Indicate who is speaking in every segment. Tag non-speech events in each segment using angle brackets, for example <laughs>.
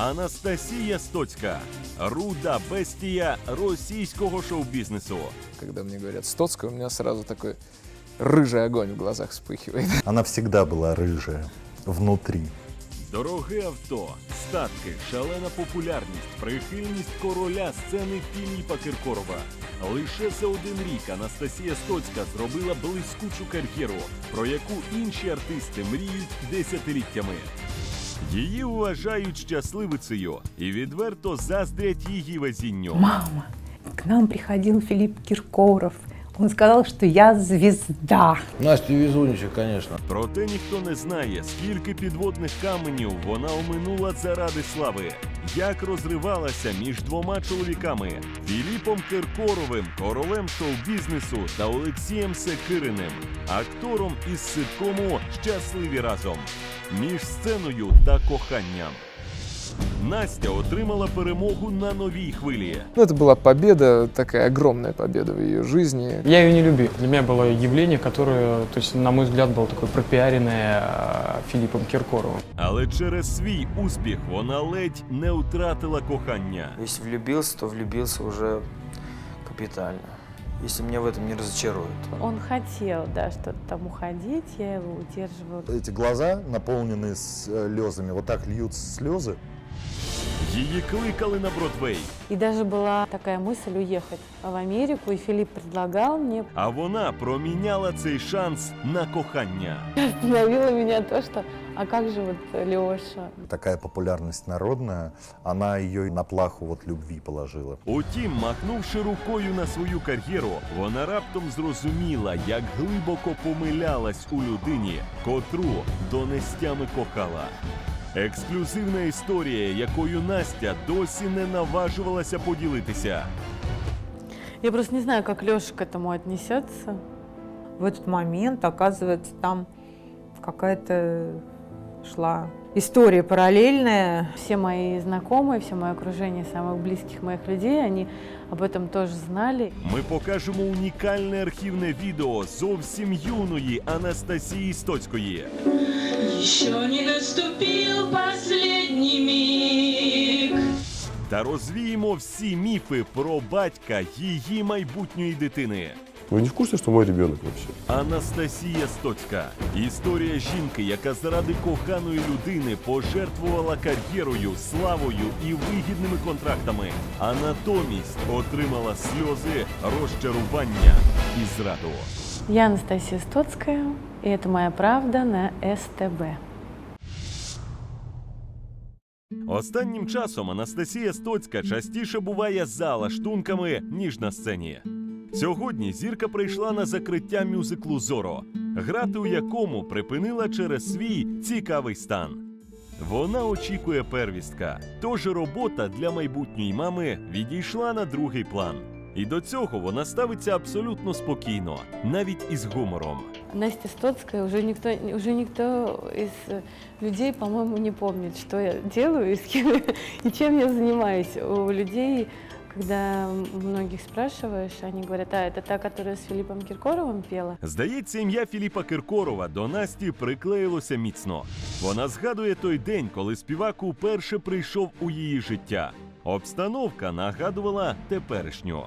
Speaker 1: Анастасія Стоцька, руда бестія російського шоу-бізнесу.
Speaker 2: Когда мне говорят Стоцкая, у меня сразу такой рыжий огонь в глазах вспыхивает. <laughs>
Speaker 3: Она всегда была рыжая внутри.
Speaker 1: Дороге авто, статки, шалена популярність, прихильність короля сцени Філіпа Киркорова. Лише за один рік Анастасія Стоцька зробила блискучу кар'єру, про яку інші артисти мріють десятиліттями. Її вважають щасливицею і відверто заздрять її везінню.
Speaker 4: Мама, к нам приходил Філіп Киркоров. Он сказал, что я звезда.
Speaker 5: Настя везунчик, конечно.
Speaker 1: Проте ніхто не знає, скільки підводних каменів вона оминула заради слави, як розривалася між двома чоловіками Філіпом Киркоровим, королем шоу-бізнесу та Олексієм Секириним, актором із ситкому Щасливі разом між сценою та коханням. Настя отримала перемогу на новій хвилі.
Speaker 2: Ну, это была победа, такая огромная победа в ее жизни.
Speaker 6: Я ее не любил. Для меня было явление, которое, то есть, на мой взгляд, было такое пропиаренное э, Филиппом Киркоровым.
Speaker 1: Але через свій успіх вона ледь не втратила кохання.
Speaker 7: Если влюбился, то влюбился уже капитально. Если меня в этом не разочарует.
Speaker 8: Он хотел, да, что-то там уходить, я его удерживала.
Speaker 3: Эти глаза, наполненные слезами, вот так льются слезы.
Speaker 1: Її кликали на Бродвей,
Speaker 8: И даже была такая мысль уехать в Америку, и Филипп предлагал мне.
Speaker 1: а вона проміняла цей шанс на кохання.
Speaker 8: Остановило меня то, что, а как же вот Леша?
Speaker 3: Такая популярность народная, она ее на плаху вот любви положила.
Speaker 1: Утім, махнувши рукою на свою кар'єру, вона раптом зрозуміла, як глибоко помилялась у людині, котру донестями кохала. Ексклюзивна історія, якою Настя досі не наважувалася поділитися.
Speaker 8: Я просто не знаю, как Леша к этому отнесется.
Speaker 4: В этот момент, оказывается, там какая-то шла история параллельная.
Speaker 8: Все мои знакомые, все мое окружение самых близких моих людей, они об этом тоже знали.
Speaker 1: Ми покажемо унікальне архівне відео зовсім юної Анастасії Стоцької.
Speaker 9: Еще не наступил последний миг.
Speaker 1: Та розвіємо всі міфи про батька її майбутньої дитини.
Speaker 10: Вы не в курсе, что мой ребенок вообще?
Speaker 1: Анастасія Стоцька. Історія жінки, яка заради коханої людини пожертвувала кар'єрою, славою і вигідними контрактами, а натомість отримала сльози, розчарування і зраду.
Speaker 8: Я Анастасия Стоцкая, и это моя правда на СТБ.
Speaker 1: Останнім часом Анастасія Стоцька частіше буває за лаштунками, ніж на сцені. Сьогодні зірка прийшла на закриття мюзиклу Зоро, грати у якому припинила через свій цікавий стан. Вона очікує первістка, тож робота для майбутньої мами відійшла на другий план. І до цього вона ставиться абсолютно спокійно, навіть із гумором.
Speaker 8: Настя Стоцкая уже никто, уже никто из э, людей, по-моему, не помнит, что я делаю и, с кем, и чем я занимаюсь. У людей, когда многих спрашиваешь, они говорят, а это та, которая с Филиппом Киркоровым пела.
Speaker 1: Здається, ім'я Філіпа Киркорова до Насті приклеїлося міцно. Вона згадує той день, коли співак уперше прийшов у її життя. Обстановка нагадувала теперішню.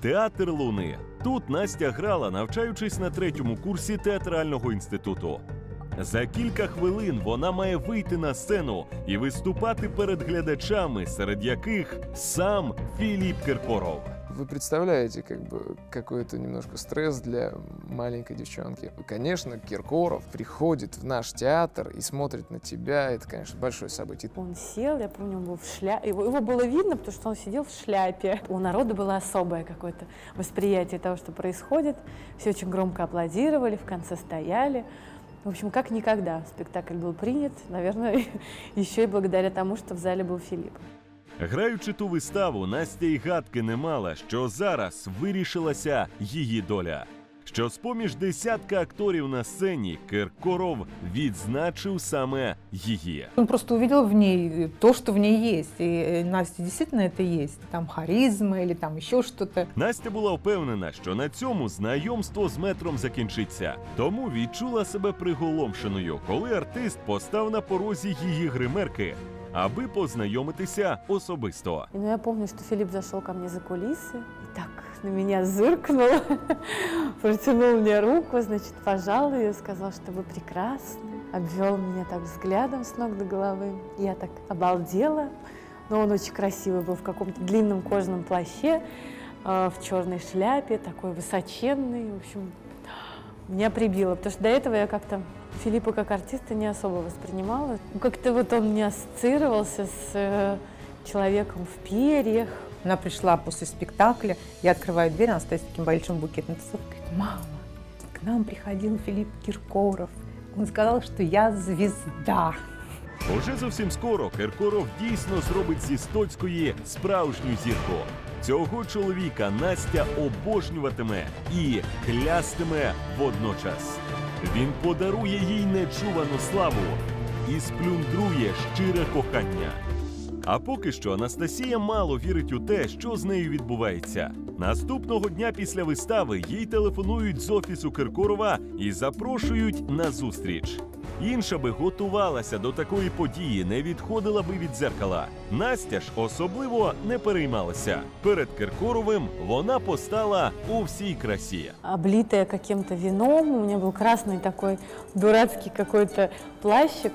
Speaker 1: Театр Луни. Тут Настя грала, навчаючись на третьому курсі театрального інституту. За кілька хвилин вона має вийти на сцену і виступати перед глядачами, серед яких сам Філіп Киркоров.
Speaker 2: Вы представляете, как бы, какой-то немножко стресс для маленькой девчонки. Конечно, Киркоров приходит в наш театр и смотрит на тебя. Это, конечно, большое событие.
Speaker 8: Он сел, я помню, он был в шляпе. Его, его было видно, потому что он сидел в шляпе. У народа было особое какое-то восприятие того, что происходит. Все очень громко аплодировали, в конце стояли. В общем, как никогда спектакль был принят, наверное, <laughs> еще и благодаря тому, что в зале был Филипп.
Speaker 1: Граючи ту виставу, Настя й гадки не мала, що зараз вирішилася її доля. Що з-поміж десятка акторів на сцені Киркоров відзначив саме її.
Speaker 4: Он просто увидел в ней то, что в ней есть. И э, Настя действительно это есть. Там харизма или там еще что-то.
Speaker 1: Настя була впевнена, що на цьому знайомство з метром закінчиться, тому відчула себе приголомшеною, коли артист постав на порозі її гримерки аби познайомитися особисто.
Speaker 8: И, ну, я помню, что Филипп зашел ко мне за кулисы и так на меня зыркнул, <laughs> протянул мне руку, значит, пожал ее, сказал, что вы прекрасны, обвел меня так взглядом с ног до головы. Я так обалдела, но он очень красивый был в каком-то длинном кожаном плаще, э, в черной шляпе, такой высоченный, в общем, меня прибило, потому что до этого я как-то Филиппа как артиста не особо воспринимала. Ну, Как-то вот он не ассоциировался с э, человеком в перьях.
Speaker 4: Она пришла после спектакля, я открываю дверь, она стоит с таким большим букетом цветов, говорит, мама, к нам приходил Филипп Киркоров. Он сказал, что я звезда.
Speaker 1: Уже зовсім скоро Киркоров дійсно зробить зі Стоцької справжню зірку. Цього чоловіка Настя обожнюватиме і клястиме водночас. Він подарує їй нечувану славу і сплюндрує щире кохання. А поки що Анастасія мало вірить у те, що з нею відбувається. Наступного дня після вистави їй телефонують з офісу Киркорова і запрошують на зустріч. Інша би готувалася до такої події, не відходила би від зеркала. Настя ж особливо не переймалася. Перед Киркоровим вона постала у всій красі.
Speaker 8: облитая каким-то вином. У меня был красный такой дурацкий какой-то плащик.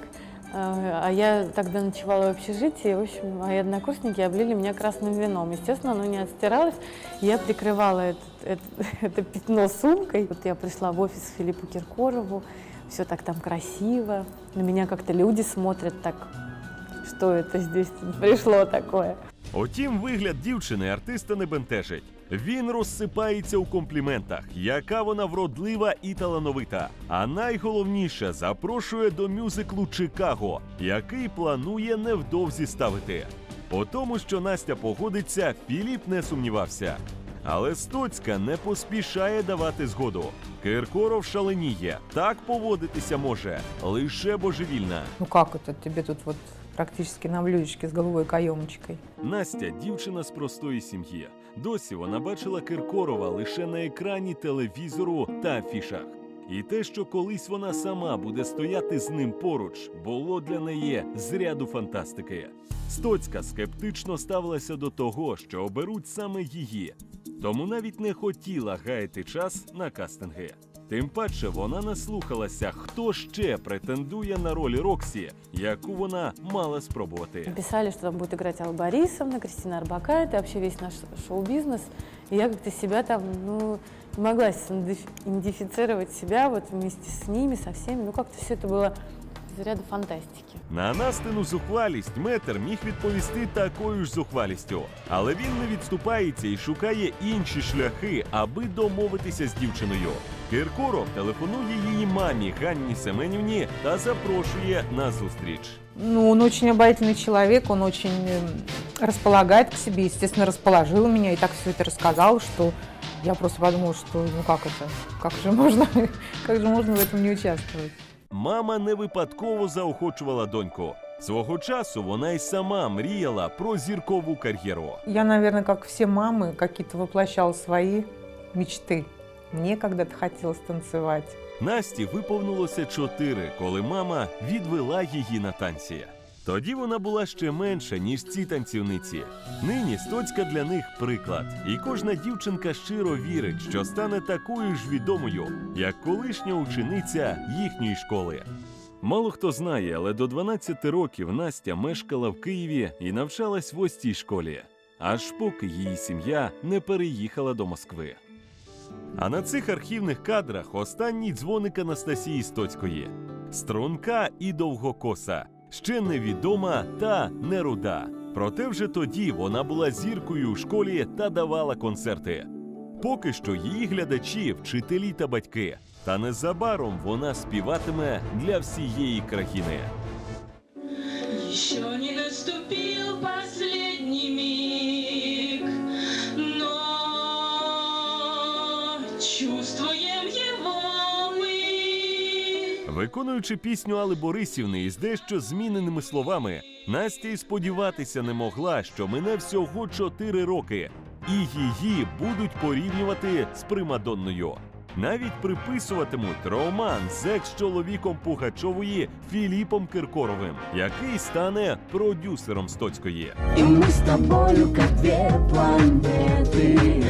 Speaker 8: Э, А я тогда ночевала в общежитии, в общем, мои однокурсники облили меня красным вином. Естественно, оно не отстиралось. Я прикрывала этот- это, <laughs> это пятно сумкой. Вот я пришла в офис к Филиппу Киркорову, все так там красиво. На меня как-то люди смотрят так, что это здесь <laughs> пришло такое.
Speaker 1: Утім, вигляд дівчини артиста не бентежить. Він розсипається у компліментах, яка вона вродлива і талановита. А найголовніше запрошує до мюзиклу Чикаго, який планує невдовзі ставити. У тому, що Настя погодиться, Філіп не сумнівався. Але Стоцька не поспішає давати згоду. Киркоров шаленіє. Так поводитися може лише божевільна.
Speaker 4: Ну как это, тебе тут вот практически на блюдечке с голубой каемочкой.
Speaker 1: Настя дівчина з простої сім'ї. Досі вона бачила Киркорова лише на екрані телевізору та афішах. І те, що колись вона сама буде стояти з ним поруч, було для неї з ряду фантастики. Стоцька скептично ставилася до того, що оберуть саме її, тому навіть не хотіла гаяти час на кастинги. Тим паче вона наслухалася, хто ще претендує на роль Роксі, яку вона мала спробувати.
Speaker 8: Писали, что там будет играть Алла Борисовна, Кристина Арбакайте, вообще весь наш шоу-бизнес. И я как-то себя там, ну, не могла идентифицировать себя вот вместе с ними, со всеми. Ну, как-то все это было из ряда фантастики.
Speaker 1: На Настину зухвалість метр міг відповісти такою ж зухвалістю, але він не відступається і шукає інші шляхи, аби домовитися з дівчиною. Киркоров телефонує її мамі Ганні Семенівні та запрошує на зустріч.
Speaker 4: Ну, он очень обаятельный человек, он очень эм, располагает к себе, естественно, расположил меня и так все это рассказал, что я просто подумала, что ну как это, как же можно, <laughs> как же можно в этом не участвовать.
Speaker 1: Мама не випадково заохочувала доньку. Свого часу вона й сама мріяла про зіркову кар'єру.
Speaker 4: Я, мабуть, як всі мами, какие-то воплощала свои мечты. Мне когда-то хотілося танцювати.
Speaker 1: Насті виповнилося чотири, коли мама відвела її на танці. Тоді вона була ще менша, ніж ці танцівниці. Нині Стоцька для них приклад, і кожна дівчинка щиро вірить, що стане такою ж відомою, як колишня учениця їхньої школи. Мало хто знає, але до 12 років Настя мешкала в Києві і навчалась в ось цій школі, аж поки її сім'я не переїхала до Москви. А на цих архівних кадрах останній дзвоник Анастасії Стоцької. Струнка і довгокоса, ще невідома та не руда. Проте вже тоді вона була зіркою у школі та давала концерти. Поки що її глядачі, вчителі та батьки. Та незабаром вона співатиме для всієї країни. Виконуючи пісню Алли Борисівни із дещо зміненими словами, Настя й сподіватися не могла, що мине всього чотири роки, і її будуть порівнювати з примадонною. Навіть приписуватимуть роман з екс-чоловіком Пугачової Філіпом Киркоровим, який стане продюсером Стоцької.
Speaker 9: И мы с тобою, как две планеты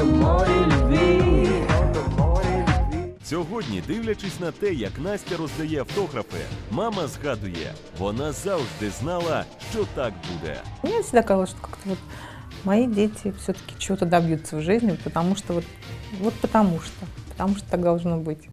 Speaker 9: В море
Speaker 1: Сьогодні, дивлячись на те, як Настя роздає автографи, мама згадує, вона завжди знала, що так буде.
Speaker 4: Мне всегда казалось, что как-то вот мои дети все-таки чего-то добьются в жизни, потому что вот, вот потому что, потому что так должно быть.